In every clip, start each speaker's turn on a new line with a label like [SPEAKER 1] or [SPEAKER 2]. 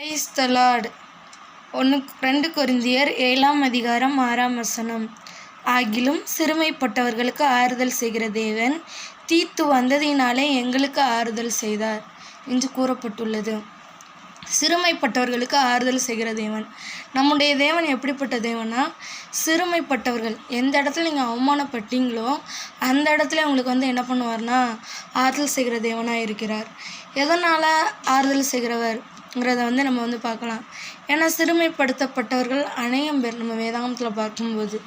[SPEAKER 1] Praise the Lord ஒன்று ரெண்டு கொரிந்தியர் ஏழாம் அதிகாரம் ஆறாம் வசனம். ஆகிலும் சிறுமைப்பட்டவர்களுக்கு ஆறுதல் செய்கிற தேவன் தீத்து வந்ததினாலே எங்களுக்கு ஆறுதல் செய்தார் என்று கூறப்பட்டுள்ளது. சிறுமைப்பட்டவர்களுக்கு ஆறுதல் செய்கிற தேவன். நம்முடைய தேவன் எப்படிப்பட்ட தேவனா? சிறுமைப்பட்டவர்கள் எந்த இடத்துல நீங்கள் அவமானப்பட்டீங்களோ அந்த இடத்துல உங்களுக்கு வந்து என்ன பண்ணுவார்னா ஆறுதல் செய்கிற தேவனாக இருக்கிறார். எதனால் ஆறுதல் செய்கிறவர்? ங்கிறத வந்து நம்ம வந்து பார்க்கலாம். ஏன்னா சிறுமைப்படுத்தப்பட்டவர்கள் அநேகம் பேர் நம்ம வேதாகமத்தில் பார்க்கும்போது.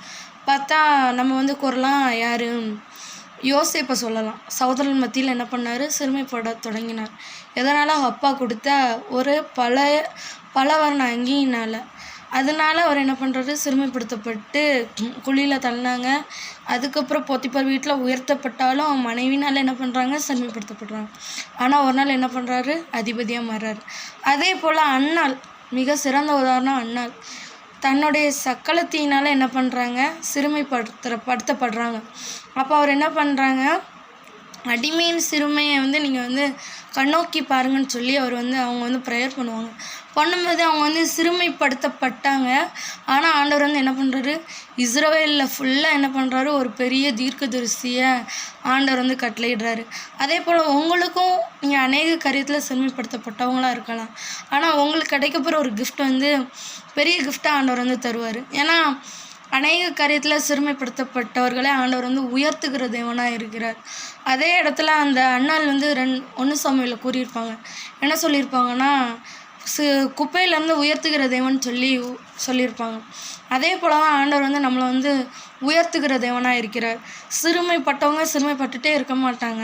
[SPEAKER 1] பார்த்தா நம்ம வந்து கூறலாம் யார் யோசிப்பை சொல்லலாம். சகோதரன் மத்தியில் என்ன பண்ணார்? சிறுமைப்பட தொடங்கினார். எதனால் அவங்க அப்பா கொடுத்த ஒரு பல பலவர்ண அங்கியினால் அதனால் அவர் என்ன பண்ணுறாரு சிறுமைப்படுத்தப்பட்டு குழியில் தள்ளினாங்க. அதுக்கப்புறம் பொத்திப்பார் வீட்டில் உயர்த்தப்பட்டாலும் அவன் மனைவினால் என்ன பண்ணுறாங்க சிறுமைப்படுத்தப்படுறாங்க. ஆனால் ஒரு நாள் என்ன பண்ணுறாரு அதிபதியாக மாறார் அதே போல் அண்ணால் மிக சிறந்த உதாரணம் அண்ணால் தன்னுடைய சக்களத்தினால் என்ன பண்ணுறாங்க சிறுமைப்படுத்துற படுத்தப்படுறாங்க. அப்போ அவர் என்ன பண்ணுறாங்க அடிமையின் சிறுமையை வந்து நீங்கள் வந்து கண்ணோக்கி பாருங்கன்னு சொல்லி அவர் வந்து அவங்க வந்து ப்ரேயர் பண்ணுவாங்க. பண்ணும்போது அவங்க வந்து சிறுமைப்படுத்தப்பட்டாங்க. ஆனால் ஆண்டவர் வந்து என்ன பண்ணுறாரு இஸ்ரவேலில் ஃபுல்லாக என்ன பண்ணுறாரு ஒரு பெரிய தீர்க்கதரிசியை ஆண்டவர் வந்து கட்டளையிடுறாரு. அதே போல் உங்களுக்கும் நீங்கள் அநேக கரியத்தில் சிறுமைப்படுத்தப்பட்டவங்களாக இருக்கலாம். ஆனால் உங்களுக்கு கிடைக்கப்போகிற ஒரு கிஃப்ட் வந்து பெரிய கிஃப்ட்டாக ஆண்டவர் வந்து தருவார். ஏன்னா அநேக காரியத்தில் சிறுமைப்படுத்தப்பட்டவர்களை ஆண்டவர் வந்து உயர்த்துகிற தேவனாக இருக்கிறார். அதே இடத்துல அந்த அண்ணால் வந்து ரெண் ஒன்று சமையலில் கூறியிருப்பாங்க. என்ன சொல்லியிருப்பாங்கன்னா சு குப்பையிலேருந்து உயர்த்துகிற தேவன் சொல்லி சொல்லியிருப்பாங்க. அதே போல் தான் ஆண்டவர் வந்து நம்மளை வந்து உயர்த்துகிற தேவனாக இருக்கிறார். சிறுமைப்பட்டவங்க சிறுமைப்பட்டுட்டே இருக்க மாட்டாங்க.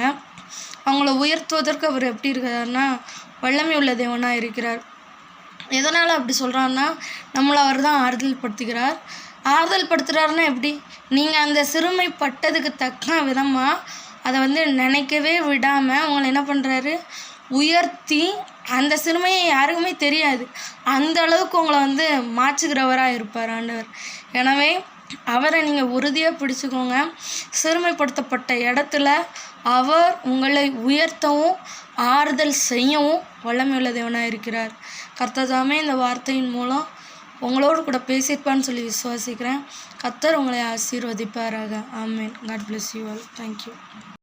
[SPEAKER 1] அவங்கள உயர்த்துவதற்கு அவர் எப்படி இருக்கிறார்னா வல்லமை உள்ள தேவனாக இருக்கிறார். எதனால் அப்படி சொல்கிறான்னா நம்மளை அவர் தான் ஆறுதல் படுத்துகிறார் ஆறுதல் படுத்துகிறாருன்னா எப்படி? நீங்கள் அந்த சிறுமைப்பட்டதுக்கு தக்க விதமாக அதை வந்து நினைக்கவே விடாமல் உங்களை என்ன பண்ணுறாரு உயர்த்தி அந்த சிறுமையை யாருக்குமே தெரியாது. அந்த அளவுக்கு உங்களை வந்து மாற்றுகிறவராக இருப்பார் ஆண்டவர். எனவே அவரை நீங்கள் உறுதியாக பிடிச்சிக்கோங்க. சிறுமைப்படுத்தப்பட்ட இடத்துல அவர் உங்களை உயர்த்தவும் ஆறுதல் செய்யவும் வல்லமையுள்ள தேவனாக இருக்கிறார். கர்த்ததாமே இந்த வார்த்தையின் மூலம் உங்களோடு கூட பேசியிருப்பான்னு சொல்லி விசுவாசிக்கிறேன். கத்தர் உங்களை ஆசீர்வதிப்பாராக. ஆமீன். God bless you all thank you